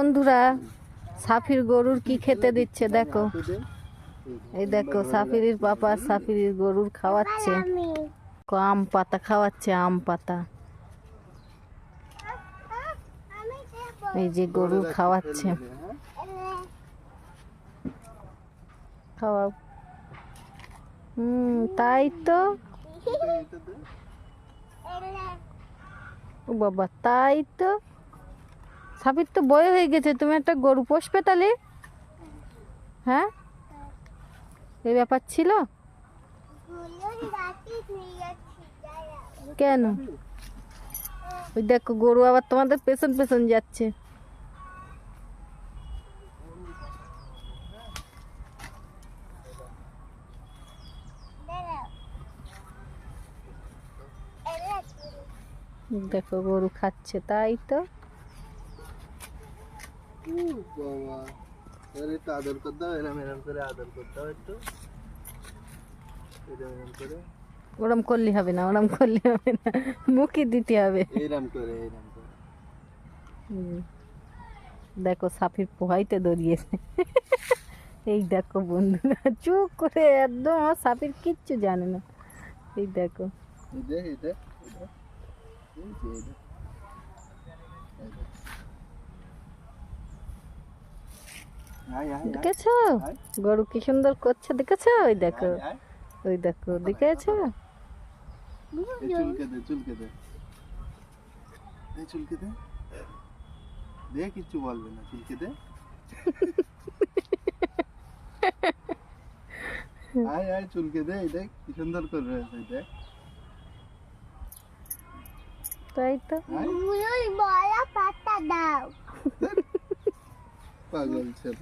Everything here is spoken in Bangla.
বন্ধুরা, সাফির গরুর কি খেতে দিচ্ছে দেখো। এই দেখো, সাফিরির পাপা সাফিরির গরুর খাওয়াচ্ছে। আম পাতা খাওয়াচ্ছে, আম পাতা। এই যে গরুর খাওয়াচ্ছে। তাই তো। ও বাবা, তাই তো। সাবির তো বয় হয়ে গেছে, তুমি একটা গরু পোষবে তাহলে? হ্যাঁ? এই ব্যাপার ছিল? কেন? ওই দেখো, গরু আবার তোমাদের পেছন পেছন যাচ্ছে। দেখো, গরু খাচ্ছে, তাই তো? বাবা। একটু আদর করে দাও এরম এরম করে আদর একটু। এরম এরম করে। ওরম করলে হবে না ওরম করলে হবে না। মুখে দিতে হবে। এরম করে এরম করে। দেখো সাফির পোহাইতে দৌড়িয়েছে এই দেখো বন্ধুরা চুপ করে একদম আমার সাফির কিচ্ছু জানে না। এই দেখো। দেখ এই দেখ এই দেখ। এই যে এই দেখ। আয়, আয়, আয়, দেখেছ? গরু কি সুন্দর করছে দেখেছ? ওই দেখো। ওই দেখো দেখেছ? চুলকে দে চুলকে দে। চুলকে দে। দে কিচ্ছু বলবে না চুলকে দে। আয় আয় চুলকে দে এই দেখ কি সুন্দর করে রয়েছে এই দেখ। তাই তো। পাতা দাও। পাগল ছেলে।